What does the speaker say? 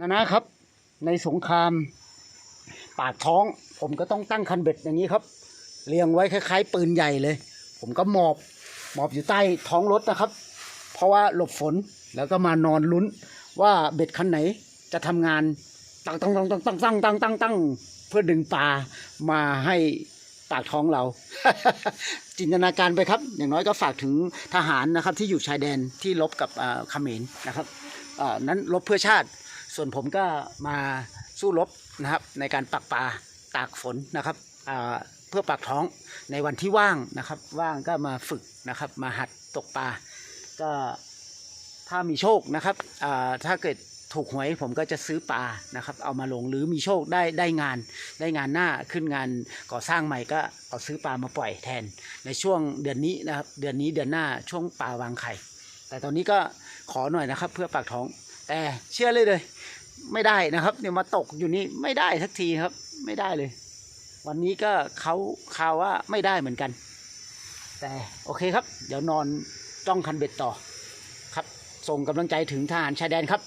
นะนะครับ ในสงครามปากท้อง ผมก็ต้องตั้งคันเบ็ดอย่างนี้ครับ เรียงไว้คล้ายๆ ปืนใหญ่เลย ผมก็หมอบหมอบอยู่ใต้ท้องรถนะครับ เพราะว่าหลบฝนแล้วก็มานอนลุ้นว่าเบ็ดคันไหนจะทำงานตั้งตั้งตั้งตั้งตั้งตั้งตั้งตั้งตั้งเพื่อดึงปลามาให้ปากท้องเรา จินตนาการไปครับ อย่างน้อยก็ฝากถึงทหารนะครับที่อยู่ชายแดนที่ลบกับอ่าเขมรนะครับอ่านั้นลบเพื่อชาติ ส่วนผมก็มาสู้รบนะครับในการปักปลาตากฝนนะครับเพื่อปากท้องในวันที่ว่างนะครับ ว่างก็มาฝึกนะครับ มาหัดตกปลาก็ถ้ามีโชคนะครับถ้าเกิดถูกหวยผมก็จะซื้อปลานะครับ เอามาลงหรือมีโชคได้ได้งานได้งานหน้าขึ้นงานก่อสร้างใหม่ก็เอาซื้อปลามาปล่อยแทน ในช่วงเดือนนี้นะครับ เดือนนี้เดือนหน้าช่วงปลาวางไข่ แต่ตอนนี้ก็ขอหน่อยนะครับ เพื่อปากท้อง แต่เชื่อเลยเลย ไม่ได้นะครับเนี่ยมาตกอยู่นี่ไม่ได้สักทีครับ ไม่ได้เลย วันนี้ก็เขาข่าวว่าไม่ได้เหมือนกัน แต่โอเคครับ เดี๋ยวนอนจ้องคันเบ็ดต่อครับ ส่งกำลังใจถึงทหารชายแดนครับ